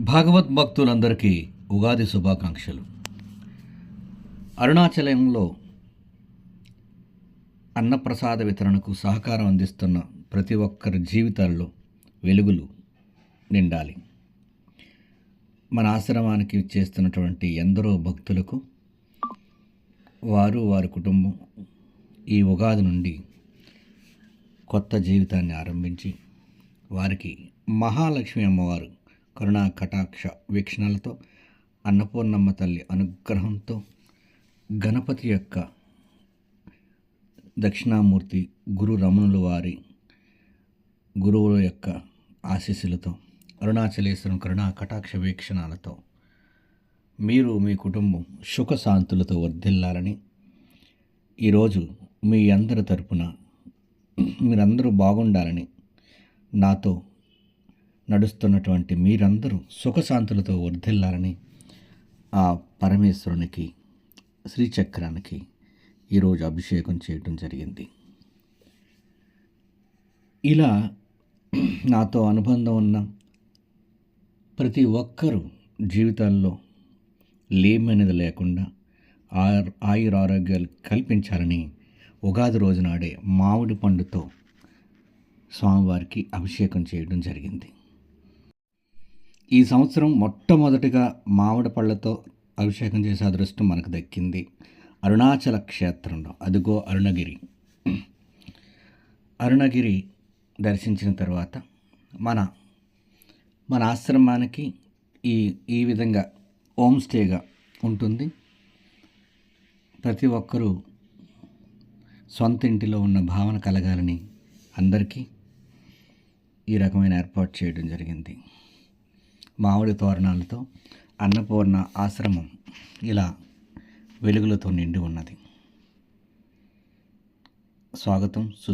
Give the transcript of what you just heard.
భాగవత్ భక్తులందరికీ ఉగాది శుభాకాంక్షలు. అరుణాచలంలో అన్నప్రసాద వితరణకు సహకారం అందిస్తున్న ప్రతి ఒక్కరి జీవితాల్లో వెలుగులు నిండాలి. మన ఆశ్రమానికి చేస్తున్నటువంటి ఎందరో భక్తులకు వారు వారి కుటుంబం ఈ ఉగాది నుండి కొత్త జీవితాన్ని ఆరంభించి వారికి మహాలక్ష్మి అమ్మవారు కరుణా కటాక్ష వీక్షణలతో అన్నపూర్ణమ్మ తల్లి అనుగ్రహంతో గణపతి యొక్క దక్షిణామూర్తి గురు రమణుల వారి గురువుల యొక్క ఆశీస్సులతో అరుణాచలేశ్వరం కరుణా కటాక్ష వీక్షణాలతో మీరు మీ కుటుంబం సుఖశాంతులతో వర్ధిల్లాలని ఈరోజు మీ అందరి తరపున మీరందరూ బాగుండాలని నాతో నడుస్తున్నటువంటి మీరందరూ సుఖశాంతులతో వర్ధిల్లాలని ఆ పరమేశ్వరునికి శ్రీచక్రానికి ఈరోజు అభిషేకం చేయటం జరిగింది. ఇలా నాతో అనుబంధం ఉన్న ప్రతి ఒక్కరూ జీవితాల్లో లేమనేది లేకుండా ఆయుర ఆరోగ్యాలు కల్పించాలని ఉగాది రోజు నాడే మామిడి పండుతో స్వామివారికి అభిషేకం చేయడం జరిగింది. ఈ సంవత్సరం మొట్టమొదటిగా మామిడి పళ్ళతో అభిషేకం చేసే అదృష్టం మనకు దక్కింది. అరుణాచల క్షేత్రంలో. అదిగో అరుణగిరి. అరుణగిరి దర్శించిన తర్వాత మన మన ఆశ్రమానికి ఈ ఈ విధంగా హోమ్ స్టేగా ఉంటుంది. ప్రతి ఒక్కరూ సొంత ఇంటిలో ఉన్న భావన కలగాలని అందరికీ ఈ రకమైన ఏర్పాటు చేయడం జరిగింది. మామిడి తోరణాలతో అన్నపూర్ణ ఆశ్రమం ఇలా వెలుగులతో నిండి ఉన్నది. స్వాగతం సు